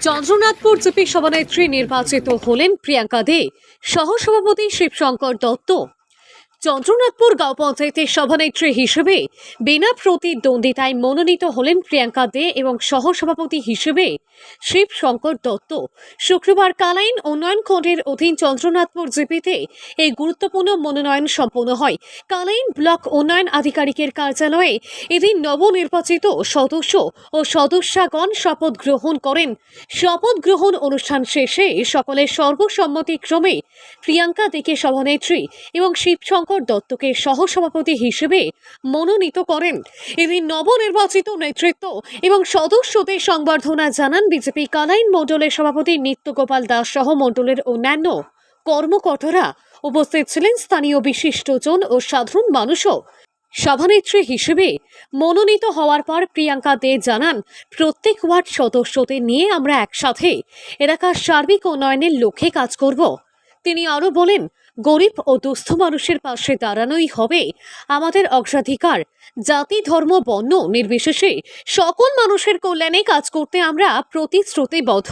Chandranathpur GP সভানেত্রী নির্বাচিত হলেন প্রিয়াঙ্কা দে। সহসভাপতি শিবশঙ্কর দত্ত। চন্দ্রনাথপুর গাঁও পঞ্চায়েতের সভানেত্রী হিসেবে বিনা প্রতিদ্বন্দ্বিতায় মনোনীত হলেন প্রিয়াঙ্কা দে এবং সহসভাপতি হিসেবে শিব শঙ্কর দত্ত। শুক্রবার কালাইন উন্নয়ন খণ্ডের অধীন চন্দ্রনাথপুর জিপিতে এই গুরুত্বপূর্ণ মনোনয়ন সম্পন্ন হয়। কালাইন ব্লক উন্নয়ন আধিকারিকের কার্যালয়ে এদিন নবনির্বাচিত সদস্য ও সদস্যাগণ শপথ গ্রহণ করেন। শপথ গ্রহণ অনুষ্ঠান শেষে সকলের সর্বসম্মতিক্রমে প্রিয়াঙ্কা দেকে সভানেত্রী এবং শিবশঙ্কর দত্তকে সহসভাপতি হিসেবে মনোনীত করেন। এদিন নবনির্বাচিত নেতৃত্ব এবং সদস্যদের সংবর্ধনা জানান বিজেপি কালাইন মণ্ডলের সভাপতি নিত্যগোপাল দাস সহ মণ্ডলের অন্যান্য কর্মকর্তারা উপস্থিত ছিলেন। স্থানীয় বিশিষ্টজন ও সাধারণ মানুষও সভানেত্রী হিসেবে মনোনীত হওয়ার পর প্রিয়াঙ্কা দে জানান, প্রত্যেক ওয়ার্ড সদস্যদের নিয়ে আমরা একসাথে এলাকার সার্বিক উন্নয়নের লক্ষ্যে কাজ করব। তিনি আরও বলেন গরিব ও দুস্থ মানুষের পাশে দাঁড়ানোই হবে আমাদের অগ্রাধিকার। জাতি, ধর্ম, বর্ণ নির্বিশেষে সকল মানুষের কল্যাণে কাজ করতে আমরা প্রতিশ্রুতিবদ্ধ।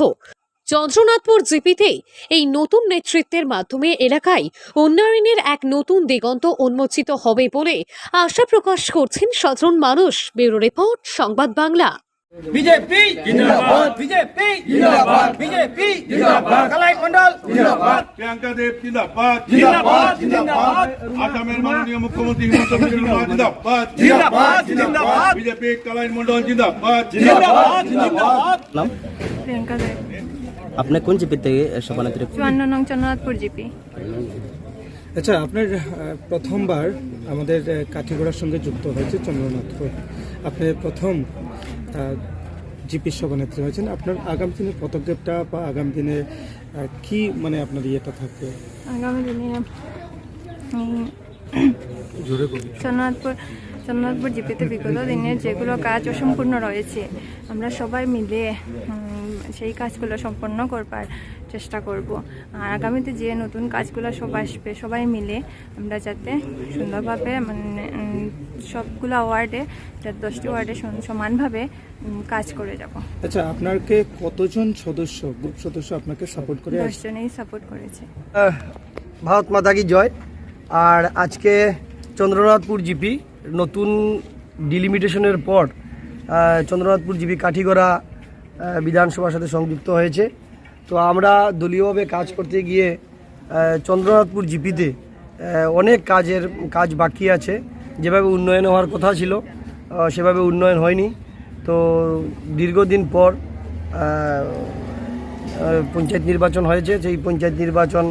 চন্দ্রনাথপুর জিপিতে এই নতুন নেতৃত্বের মাধ্যমে এলাকায় উন্নয়নের এক নতুন দিগন্ত উন্মোচিত হবে বলে আশা প্রকাশ করছেন সাধারণ মানুষ। Bureau report, Sangbad Bangla. BJP জিন্দাবাদ। বিজেপি জিন্দাবাদ। বিজেপি জিন্দাবাদ। কালাই মন্ডল জিন্দাবাদ। প্রিয়াঙ্কা দেব জিন্দাবাদ। জিন্দাবাদ। জিন্দাবাদ। আসামের মাননীয় মুখ্যমন্ত্রী হিমন্ত বিশ্ব শর্মা জিন্দাবাদ। জিন্দাবাদ। জিন্দাবাদ। বিজেপি কালাইন মন্ডল জিন্দাবাদ। জিন্দাবাদ। জিন্দাবাদ। নাম? প্রিয়াঙ্কা দেব। আপনি কোন জিপি থেকে সভানেত্রী? চুয়ান্ন নং চন্দ্রনাথপুর জিপি। আচ্ছা আপনার প্রথমবার আমাদের কাঠিগড়ার সঙ্গে যুক্ত হয়েছে চন্দ্রনাথপুর। আপনি প্রথম জিপি সভানেত্রী হয়েছেন। আপনার আগামী দিনের পদক্ষেপটা বা আগামী দিনে কি মানে আপনার ইয়েটা থাকবে? আগামী দিনে চন্দ্রনাথপুর জিপিতে বিগত দিনের যেগুলো কাজ অসম্পূর্ণ রয়েছে আমরা সবাই মিলে সেই কাজগুলো সম্পন্ন করবার চেষ্টা করব। আর আগামীতে যে নতুন কাজগুলো সব আসবে সবাই মিলে আমরা যাতে সুন্দরভাবে মানে সবগুলো ওয়ার্ডে যাতে দশটি ওয়ার্ডে সম- সমানভাবে কাজ করে যাব। আচ্ছা আপনাকে কতজন সদস্য গ্রুপ সদস্য আপনাকে সাপোর্ট করে দশজনেই সাপোর্ট করেছে। ভারত মাতা কি জয়। আর আজকে চন্দ্রনাথপুর জিপি নতুন ডিলিমিটেশনের পর চন্দ্রনাথপুর জিপি কাঠিগড়া বিধানসভার সাথে সংযুক্ত হয়েছে। তো আমরা দলীয়ভাবে কাজ করতে গিয়ে চন্দ্রনাথপুর জিপিতে অনেক কাজের কাজ বাকি আছে। যেভাবে উন্নয়ন হওয়ার কথা ছিল সেভাবে উন্নয়ন হয়নি। তো দীর্ঘদিন পর পঞ্চায়েত নির্বাচন হয়েছে। সেই পঞ্চায়েত নির্বাচন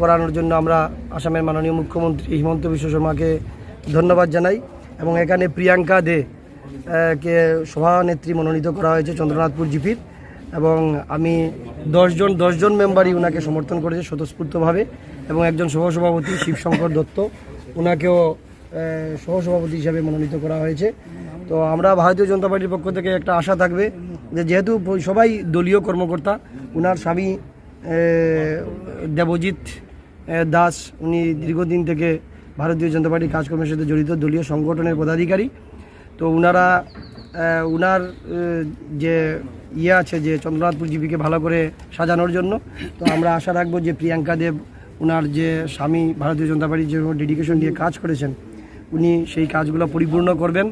করানোর জন্য আমরা আসামের মাননীয় মুখ্যমন্ত্রী হিমন্ত বিশ্ব শর্মাকে ধন্যবাদ জানাই এবং এখানে প্রিয়াঙ্কা দে কে সভানেত্রী মনোনীত করা হয়েছে চন্দ্রনাথপুর জিপির এবং আমি দশজন দশজন মেম্বারই ওনাকে সমর্থন করেছে স্বতঃস্ফূর্তভাবে এবং একজন সহসভাপতি শিবশঙ্কর দত্ত ওনাকেও সহসভাপতি হিসাবে মনোনীত করা হয়েছে। তো আমরা ভারতীয় জনতা পার্টির পক্ষ থেকে একটা আশা থাকবে যে যেহেতু সবাই দলীয় কর্মকর্তা ওনার স্বামী দেবজিৎ দাস, উনি দীর্ঘদিন থেকে ভারতীয় জনতা পার্টির কাজকর্মের সাথে জড়িত দলীয় সংগঠনের পদাধিকারী। তো ওনারা ওনার যে ইয়ে আছে যে চন্দ্রনাথপুর জিপিকে ভালো করে সাজানোর জন্য, তো আমরা আশা রাখব যে প্রিয়াঙ্কা দেব ওনার যে স্বামী ভারতীয় জনতা পার্টির যে ডেডিকেশন দিয়ে কাজ করেছেন, উনি সেই কাজগুলো পরিপূর্ণ করবেন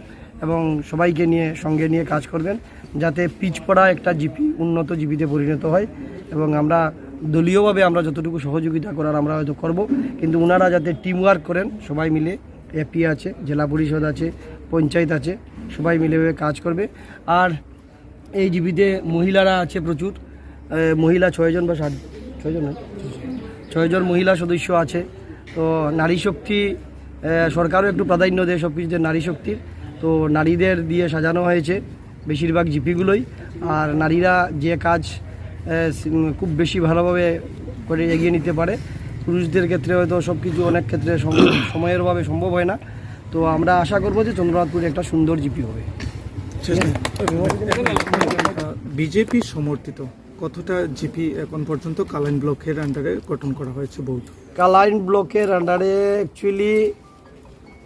এবং সবাইকে নিয়ে, সঙ্গে নিয়ে কাজ করবেন, যাতে পিচ পড়া একটা জিপি উন্নত জিপিতে পরিণত হয় এবং আমরা দলীয়ভাবে আমরা যতটুকু সহযোগিতা করার আমরা হয়তো করব। কিন্তু ওনারা যাতে টিম ওয়ার্ক করেন, সবাই মিলে এপি আছে, জেলা পরিষদ আছে, পঞ্চায়েত আছে, সবাই মিলে কাজ করবে। আর এই জিপিতে মহিলারা আছে প্রচুর। মহিলা ছয়জন বা সাত ছয়জন ছয়জন মহিলা সদস্য আছে। তো নারী শক্তি সরকারও একটু প্রাধান্য দেয় সব কিছুতে নারী শক্তির। তো নারীদের দিয়ে সাজানো হয়েছে বেশিরভাগ জিপিগুলোই। আর নারীরা যে কাজ খুব বেশি ভালোভাবে করে এগিয়ে নিতে পারে। পুরুষদের ক্ষেত্রে হয়তো সব কিছু অনেক ক্ষেত্রে সম- সময়ের অভাবে সম্ভব হয় না। তো আমরা আশা করব যে চন্দ্রনাথপুরে একটা সুন্দর জিপি হবে। বিজেপি সমর্থিত কতটা জিপি এখন পর্যন্ত কালাইন ব্লকের আন্ডারে গঠন করা হয়েছে বৌদ্ধ? কালাইন ব্লকের আন্ডারে অ্যাকচুয়ালি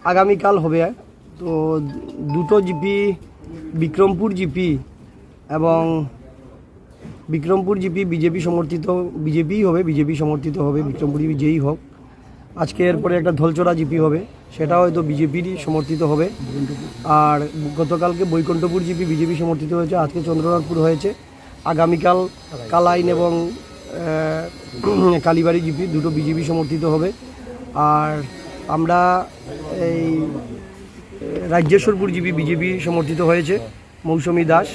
আগামীকাল হবে। তো দুটো জিপি বিক্রমপুর জিপি এবং বিক্রমপুর জিপি বিজেপি সমর্থিত, বিজেপিই হবে, বিজেপি সমর্থিত হবে, বিক্রমপুর জিপি যেই হোক। আজকে এরপরে একটা ধলচড়া জিপি হবে সেটা হয়তো বিজেপিরই সমর্থিত হবে। আর গতকালকে বৈকুণ্ঠপুর জিপি বিজেপি সমর্থিত হয়েছে, আজকে চন্দ্রনাথপুর হয়েছে। আগামীকাল কালাইন এবং কালীবাড়ি জিপি দুটো বিজেপি সমর্থিত হবে। আর আমরা এই রাজ্যেশ্বরপুর জিপি বিজেপি সমর্থিত হয়েছে। মৌসুমী দাস।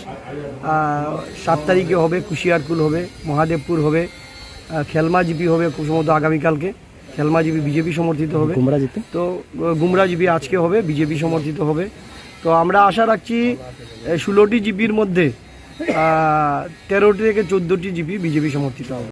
সাত তারিখে হবে কুশিয়ারপুর হবে মহাদেবপুর হবে আহ, খেলমা জিপি হবে সম্ভবত আগামীকালকে। খেলমা জিপি বিজেপি সমর্থিত হবে। গুমরা জিপি তো গুমরা জিপি আজকে হবে বিজেপি সমর্থিত হবে। তো আমরা আশা রাখছি ষোলোটি জিপির মধ্যে তেরোটি থেকে চোদ্দোটি জিপি বিজেপি সমর্থিত হবে।